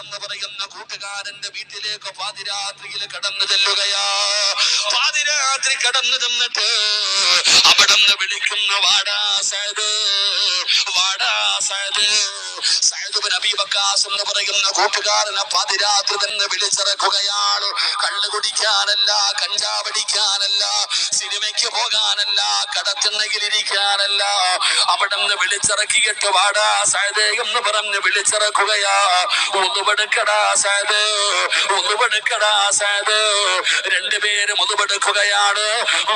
എന്ന് പറയുന്ന കൂട്ടുകാരന്റെ വീട്ടിലേക്ക് പാതിരാത്രിയിൽ കടന്നു ചെല്ലുകയാ. പാതിരാത്രി കടന്നു ചെന്നിട്ട് അവിടുന്ന് വിളിക്കുന്ന വാടാ സഅദ് വാടാ സഅദ് സഅദ് ഇബ്നു അബീ വഖാസ് എന്ന് പറയുന്ന കൂട്ടുകാരനെ പാതിരാത്രി തന്നെ വിളിച്ചിറക്കുകയാണ്. കള്ളു കുടിക്കാനല്ല കഞ്ചാവടിക്കാനല്ല സിനിമയ്ക്ക് പോകാനല്ല കടത്തിണ്ണയിലിരിക്കാനല്ല അവിടെ നിന്ന് വിളിച്ചിറക്കിയിട്ട് വാടാ സായദേ എന്ന് പറഞ്ഞ് വിളിച്ചിറക്കുകയാ. ഒന്നുപെടുക്കടാ ഒന്ന് ഒന്നുപെടുക്കടാ സായദ് രണ്ടുപേരും ഒന്നുപെടുക്കുകയാണ്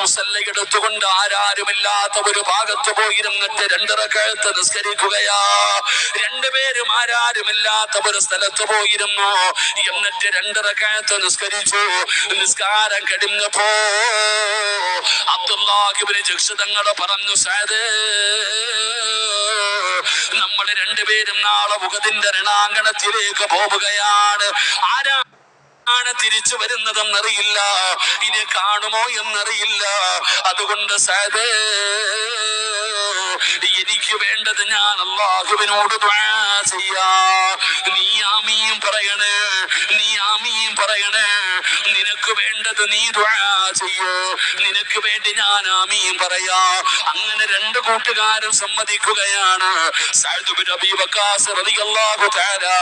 പെടുക്കുകയാണ് എടുത്തുകൊണ്ട് ആരാരുമില്ലാത്ത ഒരു ഭാഗത്ത് പോയിരുന്നിട്ട് രണ്ടര കഴുത്ത് നിസ്കരിക്കുകയാ. രണ്ടുപേരും ആരാരുമില്ലാത്ത ഒരു സ്ഥലത്ത് പോയിരുന്നു. എന്നിട്ട് രണ്ടര കഴുത്ത് നിസ്കരിച്ചു. നിസ്കാരം കഴിഞ്ഞപ്പോ അബ്ദുല്ലാഹിബിന് ജക്ഷിതങ്ങൾ പറഞ്ഞു സാദേ നമ്മൾ രണ്ടുപേരും നാളെ മുഖത്തിന്റെ രണാങ്കണത്തിലേക്ക് പോവുകയാണ്. ആരാ തിരിച്ചു വരുന്നതെന്നറിയില്ല. ഇനി കാണുമോ എന്നറിയില്ല. അതുകൊണ്ട് സാദേ എനിക്ക് വേണ്ടത് ഞാൻ അള്ളാഹുവിനോട് ചെയ്യാ. നീ ആമിയും പറയണേ നീ ആമിയും പറയണേ. നിനക്ക് വേണ്ടത് നീ ചെയ്യോ. നിനക്ക് വേണ്ടി ഞാൻ ആമിയും പറയാ. അങ്ങനെ രണ്ട് കൂട്ടുകാരും സമ്മതിക്കുകയാണ്.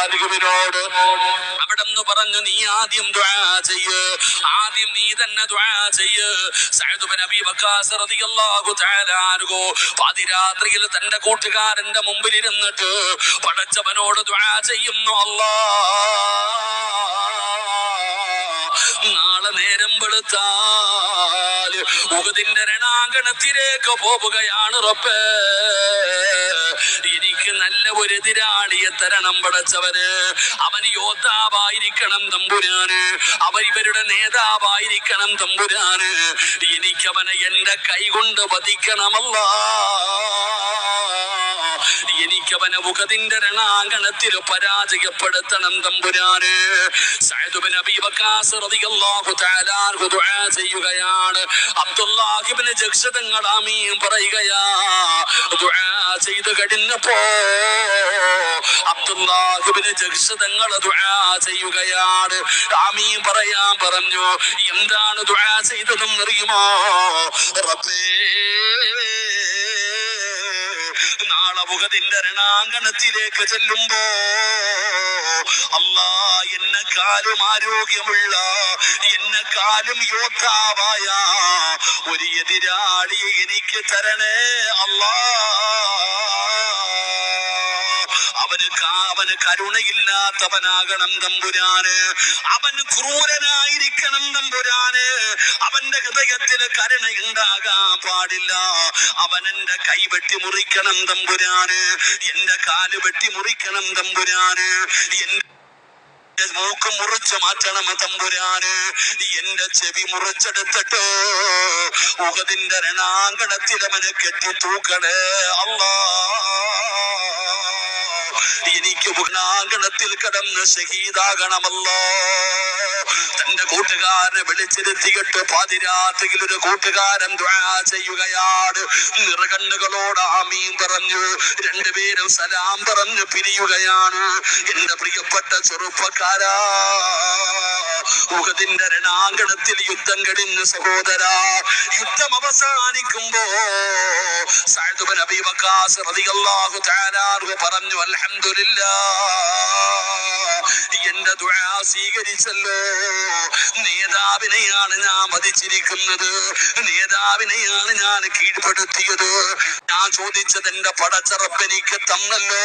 അൻഹുവിനോട്. അവിടെ പറഞ്ഞു നീ ആദ്യം ചെയ്യ്. ആദ്യം നീ തന്നെ ചെയ്യ്. സഅദ് അബി വക്കാസ് റളിയല്ലാഹു തആല അൻഹു പാതിരാത്രിയിൽ തന്റെ കൂട്ടുകാരന്റെ മുമ്പിൽ ഇരുന്നിട്ട് പടച്ചവനോട് ദ്വാ ചെയ്യുന്നു അല്ലാ നാളെ നേരം വെളുത്താൽ ഉഗതിന്റെ രണാങ്കണത്തിലേക്ക് പോവുകയാണ് റബ്ബേ. എനിക്ക് നല്ല ഒരു എതിരാളിയെ തരണം പടച്ചവന്. അവൻ യോദ്ധാവായിരിക്കണം തമ്പുരാന്. അവൻ ഇവരുടെ നേതാവായിരിക്കണം തമ്പുരാന്. എനിക്കവനെ എന്റെ കൈ കൊണ്ട് വധിക്കണമല്ലാ. എനിക്കവനെ മുഖതിന്റെ രണാങ്കണത്തിൽ പരാജയപ്പെടുത്തണം തമ്പുരാന്. സഅദ് അബീ ചെയ്യുകയാണ്. അബ്ദുല്ലാഹിബ്നു ജഖ്ഷ തങ്ങൾ ആമീൻ പറയുകയാ. ചെയ്തു കഴിഞ്ഞപ്പോ അബ്ദുല്ലാഹിബ്നു ദുആ ചെയ്യുകയാണ്. ആമീൻ പറയാൻ പറഞ്ഞു. എന്താണ് ദുആ ചെയ്തതെന്ന് അറിയുമോ റബ്ബേ നാളെ മുഖതിന്റെ രണാങ്കണത്തിലേക്ക് ചെല്ലുമ്പോ അല്ലാ കാലും ആരോഗ്യമുള്ള എന്നെക്കാളും യോദ്ധാവായ ഒരു എതിരാളിയെ എനിക്ക് തരണേ അല്ലാ. അവന് അവന് കരുണയില്ലാത്തവനാകണം തമ്പുരാന്. അവൻ ക്രൂരനായിരിക്കണം തമ്പുരാന്. അവന്റെ ഹൃദയത്തിൽ കരുണയുണ്ടാകാൻ പാടില്ല. അവൻ എന്റെ കൈ വെട്ടി മുറിക്കണം തമ്പുരാന്. എന്റെ കാൽ വെട്ടി മുറിക്കണം തമ്പുരാന്. എന്റെ മൂക്ക് മുറിച്ചു മാറ്റണം തമ്പുരാന്. എന്റെ ചെവി മുറിച്ചെടുത്തിട്ട് ഉഹദിന്റെ രണാങ്കണത്തിൽ അവനെ കെട്ടി തൂക്കണേ അല്ലാ എനിക്ക് ഭുഗനാങ്കണത്തിൽ കടന്ന് ഷഹീദാകണമല്ലോ. തന്റെ കൂട്ടുകാരനെ വിളിച്ചിരുത്തിയിട്ട് പാതിരാത്രിയിൽ ഒരു കൂട്ടുകാരൻ ചെയ്യുകയാണ്. നിറകണ്ണുകളോട് ആമീൻ പറഞ്ഞു. രണ്ടുപേരും സലാം പറഞ്ഞു പിരിയുകയാണ്. എന്റെ പ്രിയപ്പെട്ട ചെറുപ്പക്കാരാ ഉഹദിന്റെ രണാങ്കണത്തിൽ യുദ്ധം കടിഞ്ഞ സഹോദര. യുദ്ധം അവസാനിക്കുമ്പോ പറഞ്ഞു അൽഹംദുലില്ലാ. എന്റെ ദുആ സ്വീകരിച്ചല്ലോ. നേതാവിനെയാണ് ഞാൻ വധിച്ചിരിക്കുന്നത്. നേതാവിനെയാണ് ഞാൻ കീഴ്പ്പെടുത്തിയത്. ഞാൻ ചോദിച്ചത് എന്റെ പടച്ചറപ്പെനിക്ക് തന്നല്ലോ.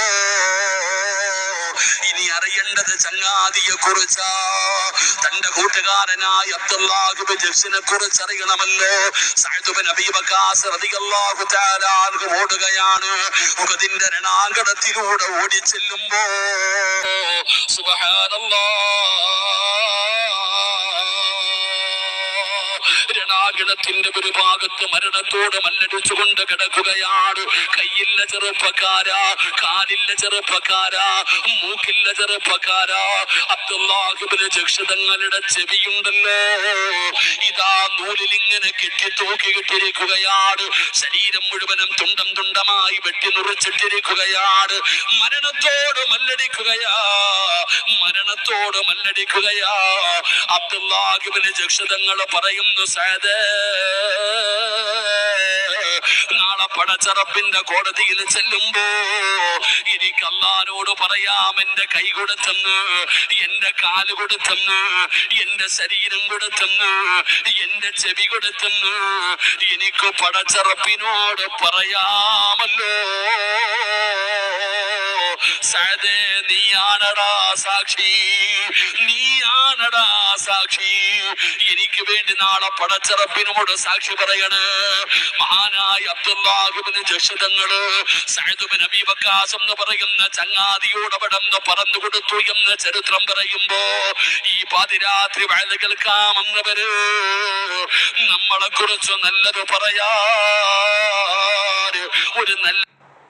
ഇനി അറിയേണ്ടത് ചങ്ങാതിയെ കുറിച്ചാ. തന്റെ കൂട്ടുകാരനായ അബ്ദുല്ലാഹുബിനെ കുറിച്ച് അറിയണമല്ലോ. സഅദ് ബിൻ അബീ വഖാസ് റളിയല്ലാഹു തആല ഓടുകയാണ്. രണാങ്കണത്തിലൂടെ ഓടിച്ചെല്ലുമ്പോ സുബ്ഹാനല്ലാഹ് തടാകിണത്തിന്റെ ഒരു ഭാഗത്ത് മരണത്തോട് മല്ലടിച്ചുകൊണ്ട് കിടക്കുകയാണ്. കയ്യില്ല ചെറുപ്പക്കാരാ കാലില്ല ചെറുപ്പക്കാരാ മൂക്കില്ല ചെറുപ്പക്കാരാ. അബ്ദുല്ലാഹിബിന് ജക്ഷതങ്ങളുടെ ചെവിയുണ്ടല്ലോ. ഇതാ നൂലിൽ ഇങ്ങനെ കെട്ടി തൂക്കിയിട്ടിരിക്കുകയാണ് ശരീരം മുഴുവനും തുണ്ടം തുണ്ടമായി വെട്ടി നുറിച്ചിട്ടിരിക്കുകയാണ്. മരണത്തോട് മല്ലടിക്കുകയാ മരണത്തോട് മല്ലടിക്കുകയാ. അബ്ദുല്ലാഹിബിന് ജക്ഷതങ്ങൾ പറയുന്നു സയദേ നാളെ പടച്ചറപ്പിന്റെ കോടതിയിൽ ചെല്ലുമ്പോ എനിക്ക് അള്ളഹാനോട് പറയാം എന്റെ കൈ കൊടുത്തെന്ന് എന്റെ കാൽ കൊടുത്തെന്ന് എന്റെ ശരീരം കൊടുത്തെന്ന് എന്റെ ചെവി കൊടുത്തെന്ന് എനിക്ക് പടച്ചറപ്പിനോട് പറയാമല്ലോ. സദേ നീയാണടാ സാക്ഷി നീയാണടാ സാക്ഷി. എനിക്ക് വേണ്ടി നാളെ പടച്ചറപ്പിനോട് സാക്ഷി പറയണ്. മഹാനായ അബ്ദുല്ലാഹിബിന് ജഷിതങ്ങൾ സൈദുബിൻ അബീബക്കാസ് എന്ന് പറയുന്ന ചങ്ങാതിയോട് അവിടെ പറന്നു കൊടുത്തു എന്ന് ചരിത്രം പറയുമ്പോ ഈ പാതിരാത്രി വയൽ കേൾക്കാമെന്നവര് നമ്മളെ കുറിച്ച് നല്ലത് പറയാ ഒരു നല്ല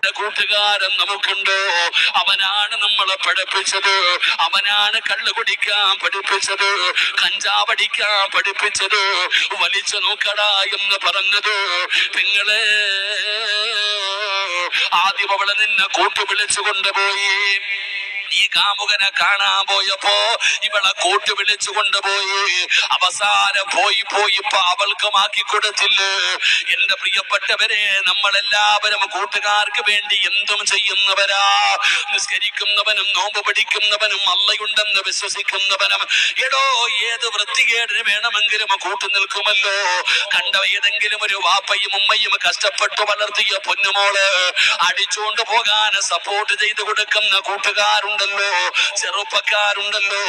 കൂട്ടുകാരൻ നമുക്കുണ്ടോ? അവനാണ് നമ്മളെ പഠിപ്പിച്ചത്. അവനാണ് കള്ളു കുടിക്കാൻ പഠിപ്പിച്ചത്. കഞ്ചാവടിക്കാൻ പഠിപ്പിച്ചത്. വലിച്ചു നോക്കടാ എന്ന് പറഞ്ഞത്. നിങ്ങളെ ആദ്യം അവളെ നിന്നെ കൂട്ടു വിളിച്ചു കൊണ്ടുപോയി. നീ കാമുകനെ കാണാൻ പോയപ്പോ ഇവളെ കൂട്ട് വിളിച്ചു കൊണ്ടുപോയി. അവസാനം പോയി പോയി അവൾക്കും ആക്കി കൊടുത്തില്ല? എന്റെ പ്രിയപ്പെട്ടവരെ നമ്മളെല്ലാവരും കൂട്ടുകാർക്ക് വേണ്ടി എന്തും ചെയ്യുന്നവരാ. നിസ്കരിക്കുന്നവനും നോമ്പ് പിടിക്കുന്നവനും അല്ലയുണ്ടെന്ന് വിശ്വസിക്കുന്നവനും. എടോ ഏത് വൃത്തികേടിന് വേണമെങ്കിലും കൂട്ടു നിൽക്കുമല്ലോ. കണ്ട ഏതെങ്കിലും ഒരു വാപ്പയും ഉമ്മയും കഷ്ടപ്പെട്ടു വളർത്തിയ പൊന്നുമോൾ അടിച്ചുകൊണ്ട് പോകാൻ സപ്പോർട്ട് ചെയ്തു കൊടുക്കുന്ന കൂട്ടുകാരുണ്ടല്ലോ ചെറുപ്പക്കാരുണ്ടല്ലോ.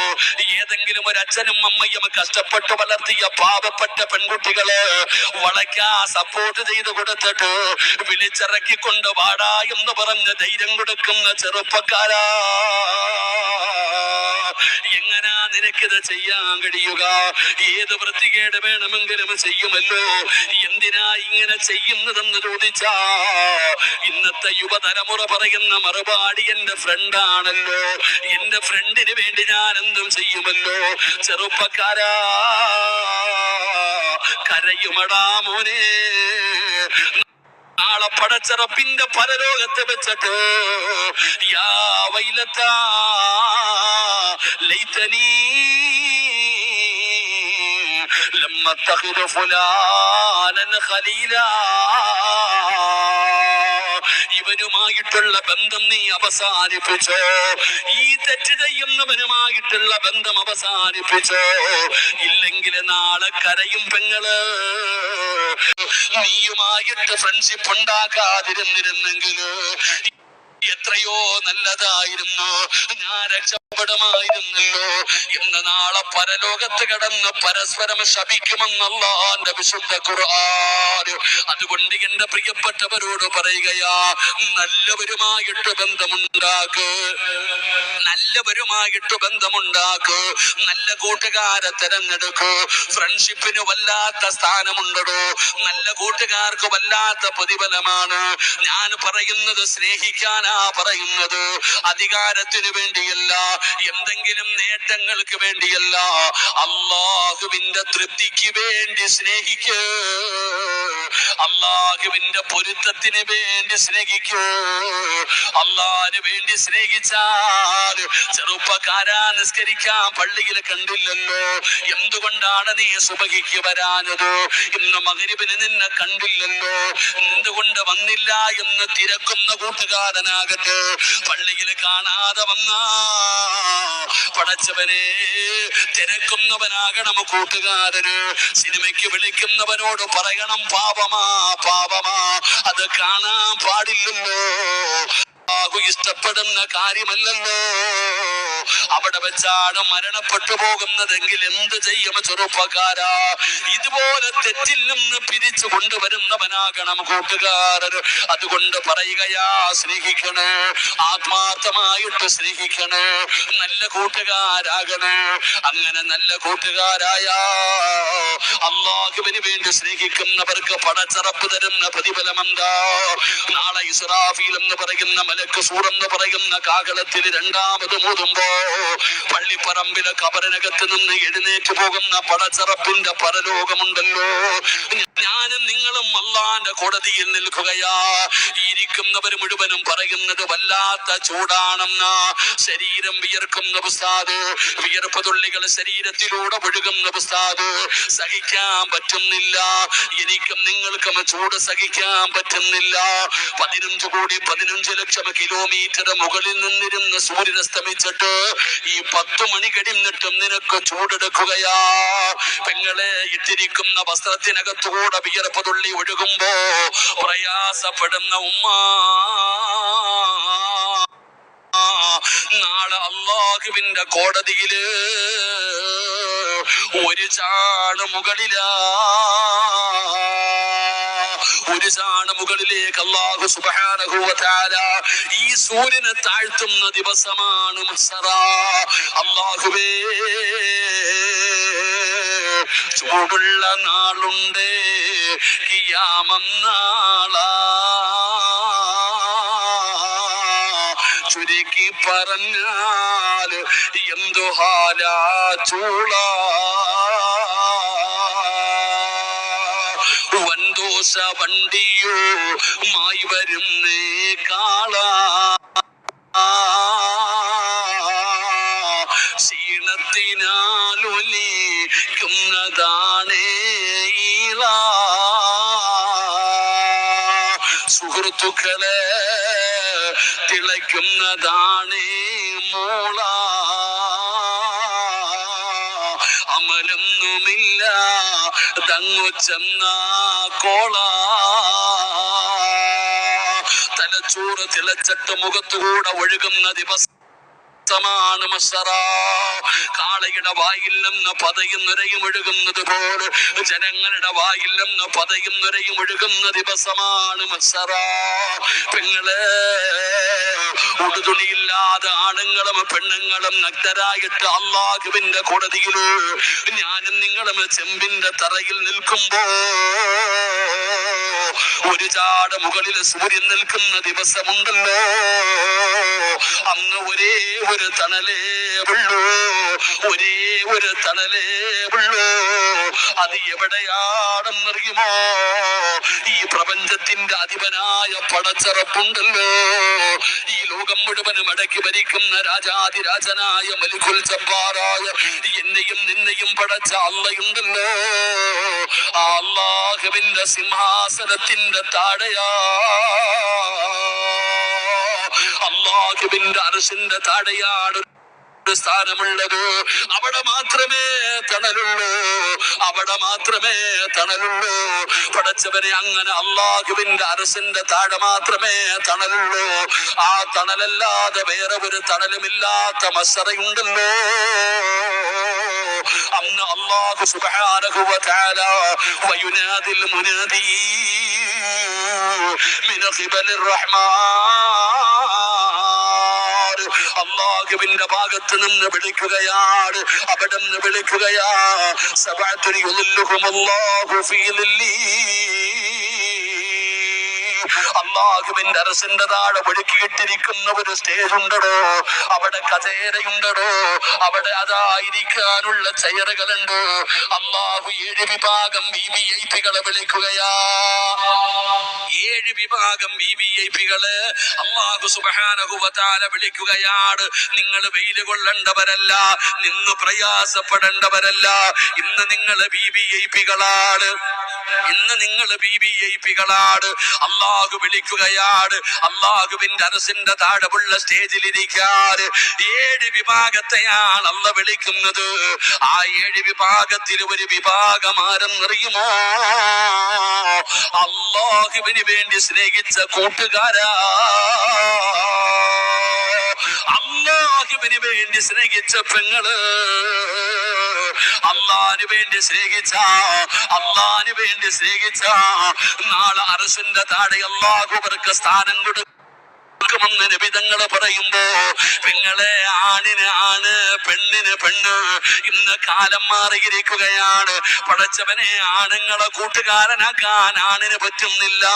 ഏതെങ്കിലും ഒരു അച്ഛനും അമ്മയും കഷ്ടപ്പെട്ട് വളർത്തിയ പാവപ്പെട്ട പെൺകുട്ടികളെ വളയ്ക്കാ സപ്പോർട്ട് ചെയ്തു കൊടുത്തിട്ട് വിളിച്ചിറക്കിക്കൊണ്ട് വാടാ എന്ന് പറഞ്ഞ് ധൈര്യം കൊടുക്കുന്ന ചെറുപ്പക്കാരാ. എങ്ങനാ നിനക്കിത് ചെയ്യാൻ കഴിയുക? ഏത് വൃത്തികേട് വേണമെങ്കിലും ചെയ്യുമല്ലോ. എന്തിനാ ഇങ്ങനെ ചെയ്യുന്നതെന്ന് ചോദിച്ചാ ഇന്നത്തെ യുവതലമുറ പറയുന്ന മറുപാടി എന്റെ ഫ്രണ്ടാണല്ലോ എന്റെ ഫ്രണ്ടിന് വേണ്ടി ഞാൻ എന്തും ചെയ്യുമല്ലോ. ചെറുപ്പക്കാരാ കരയുമടാ മോനെ. നാളെ പടച്ചറപ്പിന്റെ പരലോകത്ത് വെച്ചിട്ട് യാ വൈലത്ത ലൈതനീ لما اتخذ فلانا خليلا ഇവനുമായിട്ടുള്ള ബന്ധം നീ അവസാനിപ്പിച്ചോ. ഈ തെറ്റ് ചെയ്യുന്നവനുമായിട്ടുള്ള ബന്ധം അവസാനിപ്പിച്ചോ. ഇല്ലെങ്കിൽ നാളെ കരയും പെങ്ങൾ. നീയുമായിട്ട് ഫ്രണ്ട്ഷിപ്പ് ഉണ്ടാക്കാതിരുന്നിരുന്നെങ്കിൽ എത്രയോ നല്ലതായിരുന്നു. ഞാൻ രക്ഷപ്പെടുമായിരുന്നല്ലോ ഇന്ന് നാളെ പരലോകത്ത് കടന്ന് പരസ്പരം ശപിക്കുമെന്നല്ലാന്റെ വിശുദ്ധ ഖുർആൻ. അതുകൊണ്ട് എന്റെ പ്രിയപ്പെട്ടവരോട് പറയുകയാ നല്ലവരുമായിട്ട് ബന്ധമുണ്ടാക്ക്. നല്ലവരുമായിട്ട് ബന്ധമുണ്ടാക്ക്. നല്ല കൂട്ടുകാരെ തെരഞ്ഞെടുക്കൂ. ഫ്രണ്ട്ഷിപ്പിന് വല്ലാത്ത സ്ഥാനമുണ്ടോ നല്ല കൂട്ടുകാർക്ക് വല്ലാത്ത പ്രതിഫലമാണ്. ഞാൻ പറയുന്നത് സ്നേഹിക്കാനാ പറയുന്നത്. അധികാരത്തിന് വേണ്ടിയല്ല. എന്തെങ്കിലും നേട്ടങ്ങൾക്ക് വേണ്ടിയല്ല അള്ളാഹുവിന്റെ തൃപ്തിക്ക് വേണ്ടി സ്നേഹിക്കൂ. അള്ളാഹുവിന്റെ പൊരുത്തത്തിന് വേണ്ടി സ്നേഹിക്കൂ. അള്ളാഹിന് വേണ്ടി സ്നേഹിച്ചാൽ ചെറുപ്പക്കാരാ നിസ്കരിക്കാൻ പള്ളിയിൽ കണ്ടില്ലല്ലോ. എന്തുകൊണ്ടാണ് നീ സുബഹിക്ക് വരാനത് ഇന്ന് മകരിവിന് നിന്നെ കണ്ടില്ലല്ലോ. എന്തുകൊണ്ട് വന്നില്ല എന്ന് തിരക്കുന്ന കൂട്ടുകാരനാകട്ടെ. പള്ളിയിൽ കാണാതെ വന്ന പടച്ചവനെ തിരക്കുന്നവനാകണം കൂട്ടുകാരന്. സിനിമയ്ക്ക് വിളിക്കുന്നവനോട് പറയണം പാപമാ പാപമാ അത് കാണാൻ പാടില്ലല്ലോ. ഇഷ്ടപ്പെടുന്ന കാര്യമല്ലല്ലോ. അവിടെ വെച്ചാണ് മരണപ്പെട്ടു പോകുന്നതെങ്കിൽ എന്ത് ചെയ്യും ചെറുപ്പക്കാരാ? ഇതുപോലെ തെറ്റിൽ നിന്ന് പിരിച്ചു കൊണ്ടുവരുന്നവനാകണം കൂട്ടുകാരൻ. അതുകൊണ്ട് പറയുകയാ സ്നേഹിക്കണേ ആത്മാർത്ഥമായിട്ട് സ്നേഹിക്കണേ നല്ല കൂട്ടുകാരാകണേ. അങ്ങനെ നല്ല കൂട്ടുകാരായ അള്ളാഹുവിന് വേണ്ടി സ്നേഹിക്കുന്നവർക്ക് പടച്ചറപ്പ് തരുന്ന പ്രതിഫലം എന്താ നാളെ ഇസ്രാഫീൽ എന്ന് പറയുന്ന മലക്ക് സൂർ എന്ന് പറയുന്ന കാകളത്തിൽ രണ്ടാമത് മൂതുമ്പോ പള്ളിപ്പറമ്പിലെ കബറിനകത്ത് നിന്ന് എഴുന്നേറ്റ് പോകുന്ന പടച്ചറപ്പിന്റെ പരലോകമുണ്ടല്ലോ. ഞാനും നിങ്ങളും അള്ളാന്റെ കോടതിയിൽ നിൽക്കുകയാ. ഇരിക്കുന്നവർ മുഴുവനും പറയുന്നത് വല്ലാത്ത ചൂടാണെന്ന. ശരീരം വിയർക്കുന്ന ഉസ്താദ് വിയർപ്പ് തുള്ളികൾ ശരീരത്തിലൂടെ ഒഴുകുന്ന ഉസ്താദ് സഹിക്കാൻ പറ്റുന്നില്ല. എനിക്കും നിങ്ങൾക്കും ചൂട് സഹിക്കാൻ പറ്റുന്നില്ല. പതിനഞ്ച് കോടി പതിനഞ്ച് ലക്ഷം കിലോമീറ്റർ മുകളിൽ നിന്നിരുന്ന് സൂര്യൻ അസ്തമിച്ചിട്ട് ഈ പത്ത് മണി കഴിഞ്ഞിട്ടും നിനക്ക് ചൂടെടുക്കുകയാ. പെങ്ങളെ ഇട്ടിരിക്കുന്ന വസ്ത്രത്തിനകത്തുകൂടെ വിയർപ്പ് തുള്ളി ഒഴുകുമ്പോ പ്രയാസപ്പെടുന്ന ഉമ്മ. നാളെ അള്ളാഹുവിന്റെ കോടതിയിൽ ഒരു ചാണ് മുകളിലാ. ഒരു ചാണ് മുകളിലേക്ക് അള്ളാഹു തആല ഈ സൂര്യനെ താഴ്ത്തുന്ന ദിവസമാണ് മത്സറ അള്ളാഹുവേ ചൂടുള്ള നാളുണ്ട് കിയാമം നാളാ. ചുരുക്കി പറഞ്ഞാൽ എന്തു ഹാലാ ചൂള വൻദോഷ വണ്ടിയോ മായി വരുന്നേ കാള. ക്ഷീണത്തിനാലൊലിക്കുന്നതാണേ ഈള. സുഹൃത്തുക്കളെ തിളയ്ക്കുന്നതാണേ മൂള. തങ്ങു ചെന്ന കോള. തലച്ചോറ് തിളച്ചിട്ട് മുഖത്തുകൂടെ ഒഴുകുന്ന ദിവസം മാണ് മസറ കാളയുടെ വായിൽ നിന്ന് പതയും നിരയും ഒഴുകുന്നത് പോലെ ജനങ്ങളുടെ വായിൽ നിന്ന് പതയും നിരയും ഒഴുകുന്ന ദിവസമാണ് മസറ പെങ്ങളെ ഉടുതുണിയില്ലാതെ ആണുങ്ങളും പെണ്ണുങ്ങളും നഗ്നരായിട്ട് അള്ളാഹുവിന്റെ കോടതിയിൽ ഞാനും നിങ്ങളും ചെമ്പിന്റെ തറയിൽ നിൽക്കുമ്പോ ഒരു ചാട മുകളിൽ സൂര്യൻ നിൽക്കുന്ന ദിവസമുണ്ടല്ലോ. അന്ന് ഒരേ ഒരു തണലേ ഉള്ളൂ. ഒരേ ഒരു തണലേ ഉള്ളൂ. അത് എവിടെയാണെന്നറിയുമോ? ഈ പ്രപഞ്ചത്തിന്റെ അധിപനായ പടച്ചറപ്പുണ്ടല്ലോ. ഈ ലോകം മുഴുവനും അടക്കി ഭരിക്കുന്ന രാജാതിരാജനായ മലിക്കുൽ ചമ്പാറായ എന്നെയും നിന്നെയും പടച്ച അള്ളയുണ്ടല്ലോ. ആ അള്ളാഹുവിന്റെ സിംഹാസനത്തിന്റെ താടയാ അള്ളാഹുവിന്റെ അറസിന്റെ താടയാട് സ്ഥാനമുള്ളത്. അവിടെ മാത്രമേ തണലുള്ളൂ. അവിടെ മാത്രമേ തണലുള്ളൂ. പടച്ചവനെ അങ്ങനെ അള്ളാഹുവിന്റെ അരസിന്റെ താഴെ മാത്രമേ തണലുള്ളൂ. ആ തണലല്ലാതെ വേറെ ഒരു തണലുമില്ലാത്ത മസറയുണ്ടല്ലോ. അന്ന് അള്ളാഹു സുബ്ഹാനഹു വ തആല വയുനാദിൽ മുനാദി മിന ഖിബലിർ റഹ്മാൻ. അള്ളാഹുവിന്റെ ഭാഗത്ത് നിന്ന് വിളിക്കുകയാണ് അവിടെ നിന്ന് വിളിക്കുകയാ സബഅത്തുൻ യുളില്ലുഹുമുല്ലാഹു ഫീ ളില്ലി അള്ളാഹുവിന്റെ അരസിന്റെ താഴെ ഒഴുക്കിയിട്ടിരിക്കുന്ന ഒരു സ്റ്റേജ് ഉണ്ടടോ. അവിടെ കചേരയുണ്ടടോ അവിടെ അതായിരിക്കാനുള്ള ചെയറുകളുണ്ട്. അള്ളാഹു ഏഴ് വിഭാഗം വി വി ഐ പികളെ വിളിക്കുകയാ. ഏഴ് വിഭാഗം വി വി ഐ പികൾ അള്ളാഹു സുബാനഹുവതാല വിളിക്കുകയാണ്. നിങ്ങൾ വെയിൽ കൊള്ളേണ്ടവരല്ല നിന്ന് പ്രയാസപ്പെടേണ്ടവരല്ല. ഇന്ന് നിങ്ങൾ ബി ബി ഐ പികളാണ് ഇന്ന് നിങ്ങൾ ബി ബി ഐ പികളാണ് അള്ളാഹു വിളിക്കുകയാണ് അള്ളാഹുവിന്റെ അരസിന്റെ സ്റ്റേജിൽ സ്റ്റേജിലിരിക്കാറ് ഏഴ് വിഭാഗത്തെയാണ് അള്ള വിളിക്കുന്നത്. ആ ഏഴ് വിഭാഗത്തിൽ ഒരു വിഭാഗം ആരെന്നറിയുമോ? അള്ളാഹുവിന് വേണ്ടി സ്നേഹിച്ച കൂട്ടുകാരാ. അള്ളാഹുവിന് വേണ്ടി സ്നേഹിച്ച പെങ്ങൾ. അള്ളാന് വേണ്ടി സ്നേഹിച്ച അള്ളാന് വേണ്ടി സ്നേഹിച്ച നാളെ അറസിന്റെ താടെ അള്ളാഹുവർക്ക് സ്ഥാനം കൊടുക്കും. ുമെന്ന് നിബിതങ്ങൾ പറയുമ്പോ പെങ്ങളെ ആണിന് ആണ് പെണ്ണിന് പെണ്ണ്. ഇന്ന് കാലം മാറിയിരിക്കുകയാണ്. പടച്ചവനെ ആണുങ്ങളെ കൂട്ടുകാരനാക്കാൻ ആണിന് പറ്റുന്നില്ല.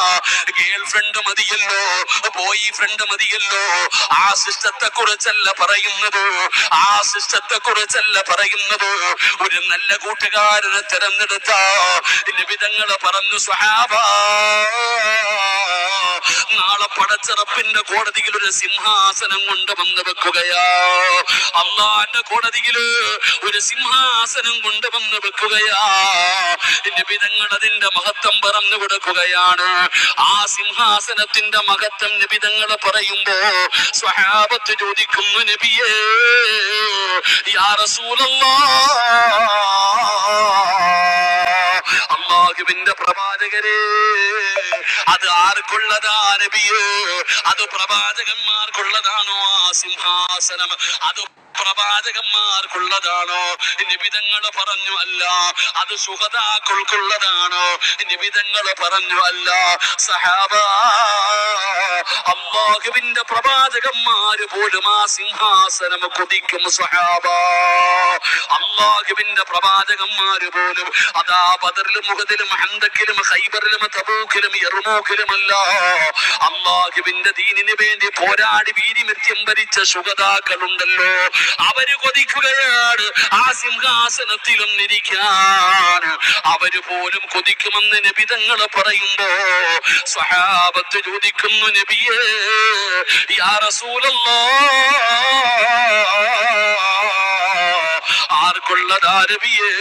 ഗേൾ ഫ്രണ്ട് മതിയല്ലോ ബോയ് ഫ്രണ്ട് മതിയല്ലോ. ആ സിസ്റ്റത്തെ കുറിച്ചല്ല പറയുന്നത്. ആ സിസ്റ്റത്തെ കുറിച്ചല്ല പറയുന്നത്. ഒരു നല്ല കൂട്ടുകാരനെ തിരഞ്ഞെടുത്ത. നിബിതങ്ങൾ പറഞ്ഞു സ്വഹാബ നാളെ പടച്ചിറപ്പിന്റെ കോടതിയിൽ ഒരു സിംഹാസനം കൊണ്ട് വന്ന് വെക്കുകയാ. അള്ളാന്റെ കോടതിയിൽ ഒരു സിംഹാസനം കൊണ്ട് വന്ന് വെക്കുകയാ. നിബിതങ്ങൾ അതിന്റെ മഹത്വം പറഞ്ഞു കൊടുക്കുകയാണ് ആ സിംഹാസനത്തിന്റെ മഹത്വം നിബിതങ്ങൾ പറയുമ്പോ സ്വഹാബത്ത് ചോദിക്കുന്നു നബിയേ യാ റസൂലല്ലാ അള്ളാഹുവിന്റെ പ്രവാചകരെ അത് ആർക്കുള്ളതാ നബിയോ? അത് പ്രവാചകന്മാർക്കുള്ളതാണോ ആ സിംഹാസനം? അത് പ്രവാചകന്മാർക്കുള്ളതാണോ? നിബിതങ്ങൾ പറഞ്ഞു അല്ല. അത് സുഹതാക്കൾക്കുള്ളതാണോ നിബിതങ്ങൾ പറഞ്ഞു അല്ല. സഹാബ അള്ളാഹുവിന്റെ പ്രവാചകന്മാര് പോലും ആ സിംഹാസനം കൊതിക്കും സഹാബ. അള്ളാഹുവിന്റെ പ്രവാചകന്മാര് പോലും അതാ ബദറിലും മുഖത്തിലും ഹന്തക്കിലും ഹൈബറിലും തബൂക്കിലും എറുമൂക്കിലുമല്ല അള്ളാഹുവിന്റെ ദീനിന് വേണ്ടി പോരാടി വീരിമൃത്യം ഭരിച്ച സുഗതാക്കളുണ്ടല്ലോ അവർ കൊതിക്കുകയാണ്. ആ സിംഹാസനത്തിലും ഇരിക്കാൻ. അവർ പോലും കൊതിക്കുമെന്ന് നബിതങ്ങൾ പറയുമ്പോ സഹാബത്ത് ചോദിക്കുന്നു നബിയേ യാ ആർക്കുള്ളതാ നബിയേ?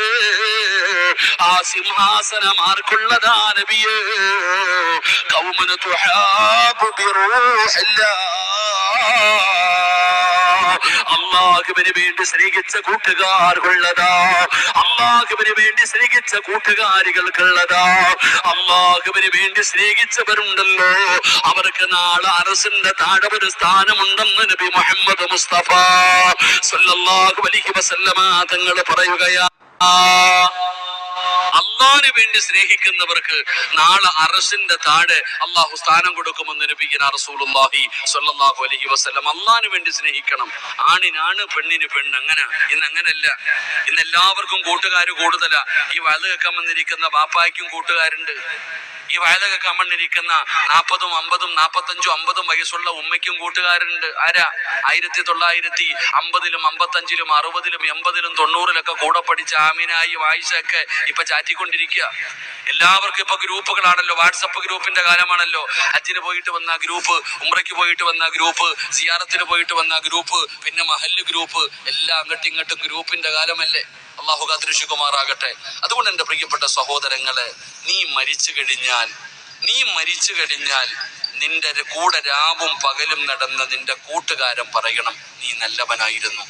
ആ സിംഹാസനം ആർക്കുള്ളതാ നബിയേ? കൗമന തുഹാബു ബിറൂഹില്ലാ. അള്ളാഹുവിന് വേണ്ടി സ്നേഹിച്ച കൂട്ടുകാർക്കുള്ളതാ അള്ളാഹുവിന് വേണ്ടി സ്നേഹിച്ച കൂട്ടുകാരികൾക്കുള്ളതാ. അള്ളാഹുവിന് വേണ്ടി സ്നേഹിച്ചവരുണ്ടല്ലോ. അവർക്ക് നാളെ അറസിന്റെ താഴെ ഒരു സ്ഥാനമുണ്ടെന്ന് നബി മുഹമ്മദ് മുസ്തഫ. സല്ലല്ലാഹു അലൈഹി വസല്ലമ തങ്ങൾ പറയുകയാ അള്ളാഹിന് വേണ്ടി സ്നേഹിക്കുന്നവർക്ക് നാളെ അറസിന്റെ താഴെ അള്ളാഹു സ്ഥാനം കൊടുക്കുമെന്ന് നബിഗിന റസൂലുള്ളാഹി സ്വല്ലല്ലാഹു അലൈഹി വസല്ലം അള്ളാഹിന് വേണ്ടി സ്നേഹിക്കണം. ആണിനാണ് പെണ്ണിന് പെണ്ണ്. അങ്ങനെ ഇന്ന് അങ്ങനല്ല. ഇന്ന് എല്ലാവർക്കും കൂട്ടുകാർ കൂടുതലാ. ഈ വയത് കേൾക്കാൻ വന്നിരിക്കുന്ന ബാപ്പായ്ക്കും കൂട്ടുകാരുണ്ട്. ഈ വയത് കേൾക്കാൻ വന്നിരിക്കുന്ന നാൽപ്പതും അമ്പതും നാൽപ്പത്തഞ്ചും അമ്പതും വയസ്സുള്ള ഉമ്മയ്ക്കും കൂട്ടുകാരുണ്ട്. ആരാ? ആയിരത്തി തൊള്ളായിരത്തി അമ്പതിലും അമ്പത്തഞ്ചിലും അറുപതിലും എൺപതിലും തൊണ്ണൂറിലൊക്കെ കൂടെ പഠിച്ച ആമിനായി വായിച്ചൊക്കെ ഇപ്പൊ ചാറ്റിക്കൊണ്ടിരിക്കുക എല്ലാവർക്കും ഇപ്പൊ ഗ്രൂപ്പുകളാണല്ലോ. വാട്സപ്പ് ഗ്രൂപ്പിന്റെ കാലമാണല്ലോ. ഹജ്ജിന് പോയിട്ട് വന്ന ഗ്രൂപ്പ് ഉമ്രയ്ക്ക് പോയിട്ട് വന്ന ഗ്രൂപ്പ് സിയാറത്തിന് പോയിട്ട് വന്ന ഗ്രൂപ്പ് പിന്നെ മഹല്ല് ഗ്രൂപ്പ് എല്ലാം അങ്ങോട്ടും ഇങ്ങോട്ടും ഗ്രൂപ്പിന്റെ കാലമല്ലേ? അള്ളാഹു കാത്തിരക്ഷിക്കുമാറാകട്ടെ അതുകൊണ്ട് എന്റെ പ്രിയപ്പെട്ട സഹോദരങ്ങളെ നീ മരിച്ചു കഴിഞ്ഞാൽ നീ മരിച്ചു കഴിഞ്ഞാൽ നിന്റെ കൂടെ രാവും പകലും നടന്ന നിന്റെ കൂട്ടുകാരൻ പറയണം നീ നല്ലവനായിരുന്നു.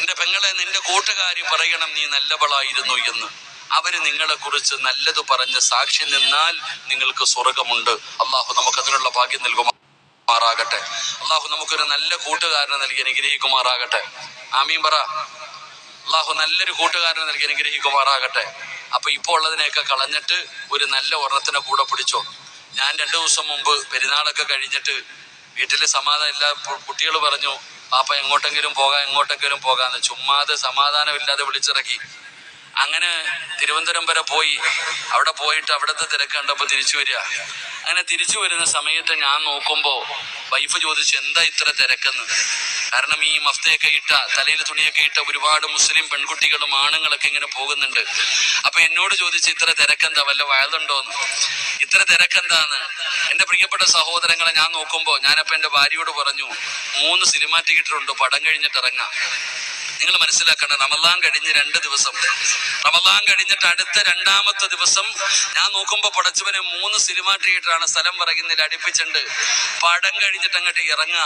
എന്റെ പെങ്ങളെ നിന്റെ കൂട്ടുകാരി പറയണം നീ നല്ലവളായിരുന്നു എന്ന്. അവർ നിങ്ങളെ കുറിച്ച് നല്ലത് പറഞ്ഞ് സാക്ഷി നിന്നാൽ നിങ്ങൾക്ക് സ്വർഗമുണ്ട് അള്ളാഹു നമുക്ക് അതിനുള്ള ഭാഗ്യം നൽകുമാറാകട്ടെ. അള്ളാഹു നമുക്കൊരു നല്ല കൂട്ടുകാരനെ നൽകി അനുഗ്രഹിക്കുമാറാകട്ടെ. ആമീൻ പറ. അള്ളാഹു നല്ലൊരു കൂട്ടുകാരനെ നൽകി അനുഗ്രഹിക്കുമാറാകട്ടെ. അപ്പൊ ഇപ്പോൾ ഉള്ളതിനെയൊക്കെ കളഞ്ഞിട്ട് ഒരു നല്ല ഒരെണ്ണത്തിനെ കൂടെ പിടിച്ചോ. ഞാൻ രണ്ടു ദിവസം മുമ്പ് പെരുന്നാളൊക്കെ കഴിഞ്ഞിട്ട് വീട്ടിൽ സമാധാനം ഇല്ല കുട്ടികൾ പറഞ്ഞു പാപ്പ എങ്ങോട്ടെങ്കിലും പോകാം എങ്ങോട്ടെങ്കിലും പോകാന്ന്. ചുമ്മാതെ സമാധാനമില്ലാതെ വിളിച്ചിറക്കി. അങ്ങനെ തിരുവനന്തപുരം വരെ പോയി. അവിടെ പോയിട്ട് അവിടുത്തെ തിരക്ക് കണ്ടപ്പോൾ തിരിച്ചു വരിക. അങ്ങനെ തിരിച്ചു വരുന്ന സമയത്ത് ഞാൻ നോക്കുമ്പോൾ വൈഫ് ചോദിച്ചു എന്താ ഇത്ര തിരക്കെന്ന്? കാരണം ഈ മഫ്തയൊക്കെ ഇട്ട തലയിൽ തുണിയൊക്കെ ഇട്ട ഒരുപാട് മുസ്ലിം പെൺകുട്ടികളും ആണുങ്ങളൊക്കെ ഇങ്ങനെ പോകുന്നുണ്ട്. അപ്പൊ എന്നോട് ചോദിച്ചു ഇത്ര തിരക്കെന്താ? വല്ല വയലുണ്ടോന്ന്? ഇത്ര തിരക്കെന്താന്ന്? എന്റെ പ്രിയപ്പെട്ട സഹോദരങ്ങളെ ഞാൻ നോക്കുമ്പോൾ ഞാനപ്പോ എന്റെ ഭാര്യയോട് പറഞ്ഞു മൂന്ന് സിനിമാ തിയേറ്റർ ഉണ്ട് പടം കഴിഞ്ഞിട്ട് ഇറങ്ങാം നിങ്ങൾ മനസ്സിലാക്കണം റമദാൻ കഴിഞ്ഞ് രണ്ട് ദിവസം. റമദാൻ കഴിഞ്ഞിട്ട് അടുത്ത രണ്ടാമത്തെ ദിവസം ഞാൻ നോക്കുമ്പോൾ പടച്ചവനെ മൂന്ന് സിനിമാ തിയേറ്ററാണ് സ്ഥലം പറയുന്നതിൽ അടുപ്പിച്ചിട്ടുണ്ട്. പടം കഴിഞ്ഞിട്ട് അങ്ങോട്ട് ഇറങ്ങുക.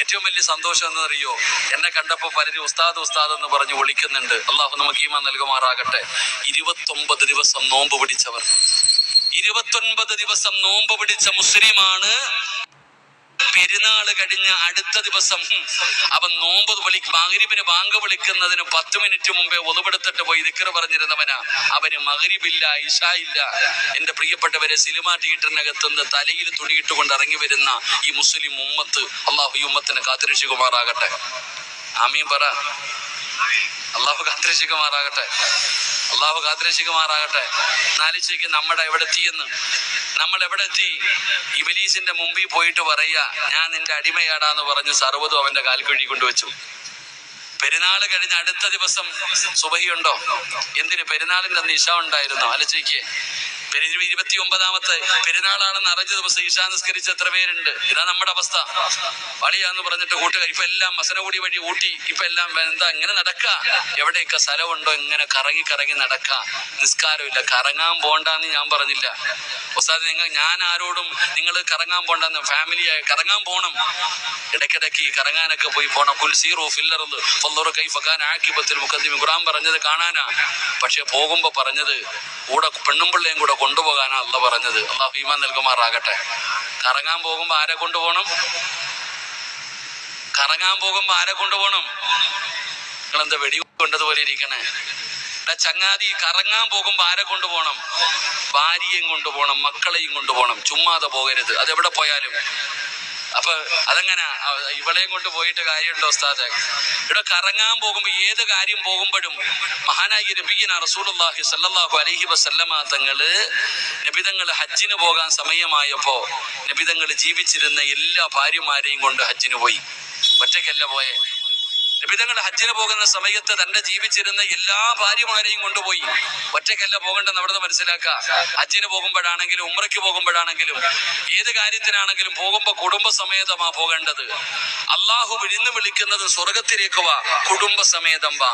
ഏറ്റവും വലിയ സന്തോഷം എന്ന് അറിയോ എന്നെ കണ്ടപ്പോൾ പലരും ഉസ്താദ് ഉസ്താദ് എന്ന് പറഞ്ഞ് വിളിക്കുന്നുണ്ട്. അള്ളാഹു നമുക്ക് ഈമാ നൽകുമാറാകട്ടെ. ഇരുപത്തൊമ്പത് ദിവസം നോമ്പ് പിടിച്ചവർ ഇരുപത്തൊൻപത് ദിവസം നോമ്പ് പിടിച്ച മുസ്ലിമാണ് പെരുന്നാൾ കഴിഞ്ഞ് അടുത്ത ദിവസം അവൻ നോമ്പ് വിളി മകരിബിന് ബാങ്ക് വിളിക്കുന്നതിന് പത്ത് മിനിറ്റ് മുമ്പേ ഒതുപെടുത്തിട്ട് പോയി ദിക്കറ് പറഞ്ഞിരുന്നവനാ. അവന് മകരിബില്ല ഇല്ല. എന്റെ പ്രിയപ്പെട്ടവരെ സിനിമ തിയേറ്ററിനകത്തുനിന്ന് തലയിൽ തുണിയിട്ടുകൊണ്ട് ഇറങ്ങി വരുന്ന ഈ മുസ്ലിം ഉമ്മത്ത് അള്ളാഹു ഈ ഉമ്മത്തിനെ കാത്തിരക്ഷിക്കുമാറാകട്ടെ. ആമീൻ പറ. അള്ളാഹു കാത്തിരക്ഷിക്കുമാറാകട്ടെ. അള്ളാഹു കാത്തിരക്ഷിക്കുമാറാകട്ടെ. നാലിച്ചേക്ക് നമ്മുടെ എവിടെ എത്തിയെന്ന് നമ്മൾ എവിടെ എത്തി ഇബലീസിന്റെ മുമ്പിൽ പോയിട്ട് പറയുക ഞാൻ നിന്റെ അടിമയാടാന്ന് പറഞ്ഞ് സർവതും അവന്റെ കാൽക്കുഴി കൊണ്ടുവച്ചു. പെരുന്നാൾ കഴിഞ്ഞ അടുത്ത ദിവസം സുബഹിയുണ്ടോ എന്തിന് പെരുന്നാളിന്റെ അന്ന് ഇഷ ഉണ്ടായിരുന്നു? ആലോചിക്കേ. ഇരുപത്തി ഒമ്പതാമത്തെ പെരുന്നാളാണെന്ന് അറിഞ്ഞ ദിവസം ഈശാ നിസ്കരിച്ച എത്ര പേരുണ്ട്? ഇതാ നമ്മുടെ അവസ്ഥ. വളിയാന്ന് പറഞ്ഞിട്ട് കൂട്ടുകാർ ഇപ്പൊ എല്ലാം മസനഗുടി വഴി ഊട്ടി ഇപ്പൊ എല്ലാം എന്താ ഇങ്ങനെ നടക്ക? എവിടെയൊക്കെ സ്ഥലമുണ്ടോ ഇങ്ങനെ കറങ്ങി കറങ്ങി നടക്ക? നിസ്കാരമില്ല. കറങ്ങാൻ പോണ്ടെന്ന് ഞാൻ പറഞ്ഞില്ല. ഉസ്താദ് നിങ്ങൾ ഞാൻ ആരോടും നിങ്ങൾ കറങ്ങാൻ പോണ്ടെന്ന് ഫാമിലിയായി കറങ്ങാൻ പോണം. ഇടയ്ക്കിടയ്ക്ക് കറങ്ങാനൊക്കെ പോയി പോണം. കുൽസീറോ ഫില്ലറത് ഫല്ലറു കൈഫ കാന ആക്കിബത്തിൽ മുഖദ്ദിമി. ഖുർആൻ പറഞ്ഞത് കാണാനാ. പക്ഷെ പോകുമ്പോ പറഞ്ഞത് കൂടെ പെണ്ണും പിള്ളയും കൂടെ കൊണ്ടുപോകാനാ അല്ല പറഞ്ഞത്. അള്ളാഹു ഈമാൻ നൽകുമാറാകട്ടെ. കറങ്ങാൻ പോകുമ്പോ ആരെ കൊണ്ടുപോകണം? കറങ്ങാൻ പോകുമ്പോ ആരെ കൊണ്ടുപോകണം? നിങ്ങളെന്താ വെടി കൊണ്ടതുപോലെ ഇരിക്കണേ? ചങ്ങാതി കറങ്ങാൻ പോകുമ്പോ ആരെ കൊണ്ടുപോകണം? ഭാര്യയും കൊണ്ടുപോകണം മക്കളെയും കൊണ്ടുപോകണം. ചുമ്മാതെ പോകരുത്. അതെവിടെ പോയാലും. അപ്പൊ അതെങ്ങനെ? ഇവളെയും കൊണ്ട് പോയിട്ട് കാര്യമുണ്ടോ ഉസ്താദെ? ഇവിടെ കറങ്ങാൻ പോകുമ്പോ ഏത് കാര്യം പോകുമ്പോഴും മഹാനായി നബിഗിന റസൂലുള്ളാഹി സല്ലല്ലാഹു അലൈഹി വസല്ലമ തങ്ങൾ നബിതങ്ങൾ ഹജ്ജിന് പോകാൻ സമയമായപ്പോ നബിതങ്ങൾ ജീവിച്ചിരുന്ന എല്ലാ ഭാര്യമാരെയും കൊണ്ട് ഹജ്ജിന് പോയി. ഒറ്റയ്ക്കല്ല പോയെ. നബിതങ്ങൾ ഹജ്ജിന് പോകുന്ന സമയത്ത് തന്നെ ജീവിച്ചിരുന്ന എല്ലാ ഭാര്യമാരെയും കൊണ്ടുപോയി ഒറ്റയ്ക്കല്ല പോകേണ്ടെന്ന് അവിടുന്ന് മനസ്സിലാക്കുക. ഹജ്ജിന് പോകുമ്പോഴാണെങ്കിലും ഉമ്രയ്ക്ക് പോകുമ്പോഴാണെങ്കിലും ഏത് കാര്യത്തിനാണെങ്കിലും പോകുമ്പോ കുടുംബസമേതമാ പോകേണ്ടത്. അള്ളാഹു വിഴുന്ന് വിളിക്കുന്നത് സ്വർഗത്തിലേക്ക് വാ കുടുംബസമേതം വാ.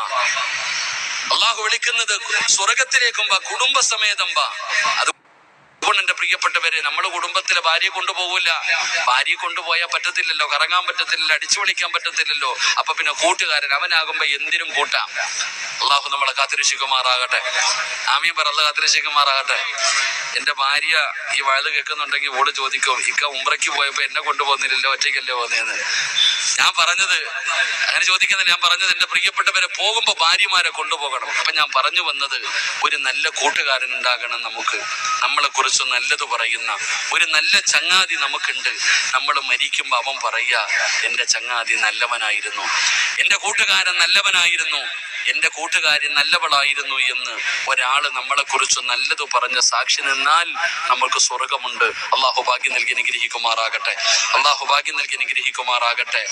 അള്ളാഹു വിളിക്കുന്നത് സ്വർഗത്തിലേക്കും വാ കുടുംബസമേതം വാ. അത് അപ്പോൾ എന്റെ പ്രിയപ്പെട്ടവരെ നമ്മുടെ കുടുംബത്തിലെ ഭാര്യ കൊണ്ടുപോകില്ല ഭാര്യ കൊണ്ടുപോയാൽ പറ്റത്തില്ലല്ലോ. കറങ്ങാൻ പറ്റത്തില്ലല്ലോ. അടിച്ചു വിളിക്കാൻ പറ്റത്തില്ലല്ലോ. അപ്പൊ പിന്നെ കൂട്ടുകാരൻ അവനാകുമ്പോ എന്തിനും കൂട്ടാം. അള്ളാഹു നമ്മളെ കാത്തിരക്ഷിക്കുമാറാകട്ടെ. ആമീൻ പറ കാത്തിരക്ഷിക്കുമാറാകട്ടെ. എന്റെ ഭാര്യ ഈ വയത് കേൾക്കുന്നുണ്ടെങ്കിൽ ഓൾ ചോദിക്കും ഇക്ക ഉമ്രയ്ക്ക് പോയപ്പോ എന്നെ കൊണ്ടുപോകുന്നില്ലല്ലോ? ഒറ്റയ്ക്കല്ലേ പോകുന്നതെന്ന്. ഞാൻ പറഞ്ഞത് അങ്ങനെ ചോദിക്കുന്നില്ല ഞാൻ പറഞ്ഞത് എന്റെ പ്രിയപ്പെട്ടവരെ പോകുമ്പോ ഭാര്യമാരെ കൊണ്ടുപോകണം. അപ്പൊ ഞാൻ പറഞ്ഞു വന്നത് ഒരു നല്ല കൂട്ടുകാരൻ ഉണ്ടാകണം നമുക്ക്. നമ്മളെ കുറിച്ച് നല്ലത് പറയുന്ന ഒരു നല്ല ചങ്ങാതി നമുക്കുണ്ട്. നമ്മൾ മരിക്കുമ്പോൾ അവൻ പറയുക എന്റെ ചങ്ങാതി നല്ലവനായിരുന്നു. എന്റെ കൂട്ടുകാരൻ നല്ലവനായിരുന്നു. എന്റെ കൂട്ടുകാരി നല്ലവളായിരുന്നു എന്ന് ഒരാൾ നമ്മളെക്കുറിച്ച് നല്ലത് പറഞ്ഞ് സാക്ഷി നിന്നാൽ നമ്മൾക്ക് സ്വർഗമുണ്ട് അള്ളാഹു ഭാഗ്യം നൽകി അനുഗ്രഹിക്കുമാറാകട്ടെ. അള്ളാഹു ഭാഗ്യം നൽകി അനുഗ്രഹിക്കുമാറാകട്ടെ.